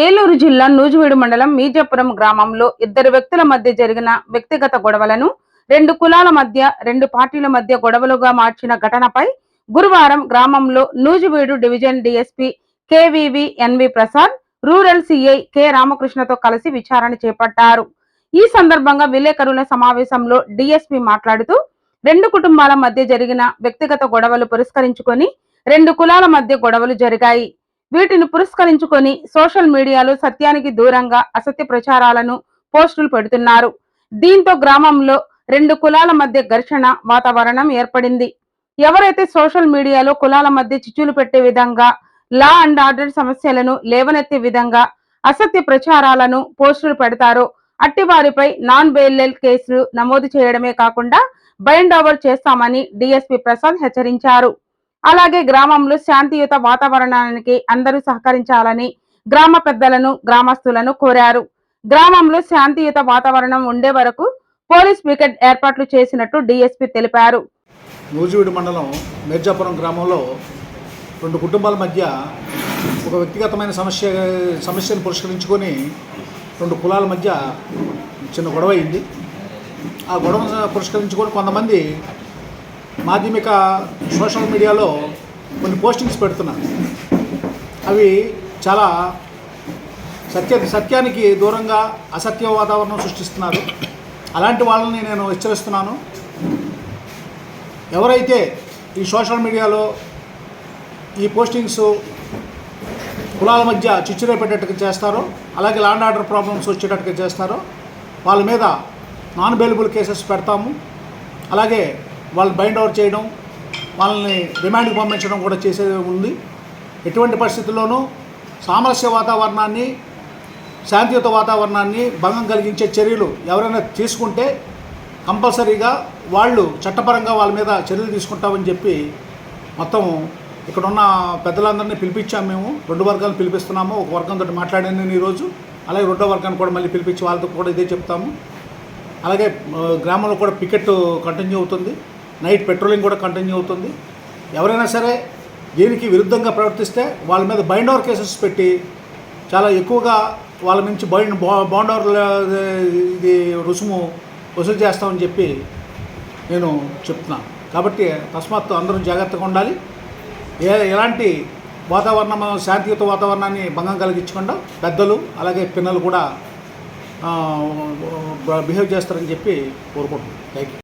ఏలూరు జిల్లా నూజివీడు మండలం మీజాపురం గ్రామంలో ఇద్దరు వ్యక్తుల మధ్య జరిగిన వ్యక్తిగత గొడవలను రెండు కులాల మధ్య రెండు పార్టీల మధ్య గొడవలుగా మార్చిన ఘటనపై గురువారం గ్రామంలో Nuzvid division DSP KVV NV Prasad rural CI K రామకృష్ణతో కలిసి విచారణ చేపట్టారు. ఈ సందర్భంగా విలేకరుల సమావేశంలో డిఎస్పి మాట్లాడుతూ రెండు కుటుంబాల మధ్య జరిగిన వ్యక్తిగత గొడవలు పురస్కరించుకొని రెండు కులాల మధ్య గొడవలు జరిగాయి. వీటిని పురస్కరించుకొని సోషల్ మీడియాలో సత్యానికి దూరంగా అసత్య ప్రచారాలను పోస్టులు పెడుతున్నారు. దీంతో గ్రామంలో రెండు కులాల మధ్య ఘర్షణ వాతావరణం ఏర్పడింది. ఎవరైతే సోషల్ మీడియాలో కులాల మధ్య చిచ్చులు పెట్టే విధంగా లా అండ్ ఆర్డర్ సమస్యలను లేవనెత్తే విధంగా అసత్య ప్రచారాలను పోస్టులు పెడతారో అట్టి వారిపై నాన్ బెయిల్ కేసులు నమోదు చేయడమే కాకుండా బైండ్ ఓవర్ చేస్తామని డిఎస్పీ ప్రసాద్ హెచ్చరించారు. అలాగే గ్రామంలో శాంతియుత వాతావరణానికి అందరూ సహకరించాలని గ్రామ పెద్దలను గ్రామస్తులను కోరారు. గ్రామంలో శాంతియుత వాతావరణం ఉండే వరకు పోలీస్ పికెట్ ఏర్పాట్లు చేసినట్టు డీఎస్పీ తెలిపారు. నూజివీడు మండలం మిర్జాపురం గ్రామంలో రెండు కుటుంబాల మధ్య ఒక వ్యక్తిగతమైన సమస్య సమస్యను పురస్కరించుకొని రెండు కులాల మధ్య చిన్న గొడవ అయింది. ఆ గొడవ పురస్కరించుకొని కొంతమంది మాధ్యమిక సోషల్ మీడియాలో కొన్ని పోస్టింగ్స్ పెడుతున్నాను అవి చాలా సత్య సత్యానికి దూరంగా అసత్య వాతావరణం సృష్టిస్తున్నారు. అలాంటి వాళ్ళని నేను హెచ్చరిస్తున్నాను. ఎవరైతే ఈ సోషల్ మీడియాలో ఈ పోస్టింగ్స్ కులాల మధ్య చిచ్చురే పెట్టేట్టుగా చేస్తారో అలాగే ల్యాండ్ ఆర్డర్ ప్రాబ్లమ్స్ వచ్చేటట్టుగా చేస్తారో వాళ్ళ మీద నాన్ బెయిలబుల్ కేసెస్ పెడతాము. అలాగే వాళ్ళు బైండ్ అవుట్ చేయడం వాళ్ళని రిమాండ్కి పంపించడం కూడా చేసే ఉంది. ఎటువంటి పరిస్థితుల్లోనూ సామరస్య వాతావరణాన్ని శాంతియుత వాతావరణాన్ని భంగం కలిగించే చర్యలు ఎవరైనా తీసుకుంటే కంపల్సరీగా వాళ్ళు చట్టపరంగా వాళ్ళ మీద చర్యలు తీసుకుంటామని చెప్పి మొత్తం ఇక్కడ ఉన్న పెద్దలందరినీ పిలిపించాము మేము. రెండు వర్గాలను పిలిపిస్తున్నాము. ఒక వర్గంతో మాట్లాడాను నేను ఈరోజు. అలాగే రెండో వర్గాన్ని కూడా మళ్ళీ పిలిపించి వాళ్ళతో కూడా ఇదే చెప్తాము. అలాగే గ్రామంలో కూడా పికెట్ కంటిన్యూ అవుతుంది. నైట్ పెట్రోలింగ్ కూడా కంటిన్యూ అవుతుంది. ఎవరైనా సరే దీనికి విరుద్ధంగా ప్రవర్తిస్తే వాళ్ళ మీద బైండ్ ఓవర్ కేసెస్ పెట్టి చాలా ఎక్కువగా వాళ్ళ నుంచి బైండ్ బాండ్ ఓవర్ ఇది రుసుము వసూలు చేస్తామని చెప్పి నేను చెప్తున్నాను కాబట్టి అకస్మాత్తు అందరూ జాగ్రత్తగా ఉండాలి. ఏ ఎలాంటి వాతావరణం శాంతియుత వాతావరణాన్ని భంగం కలిగించకుండా పెద్దలు అలాగే పిల్లలు కూడా బిహేవ్ చేస్తారని చెప్పి కోరుకుంటున్నాను. Thank you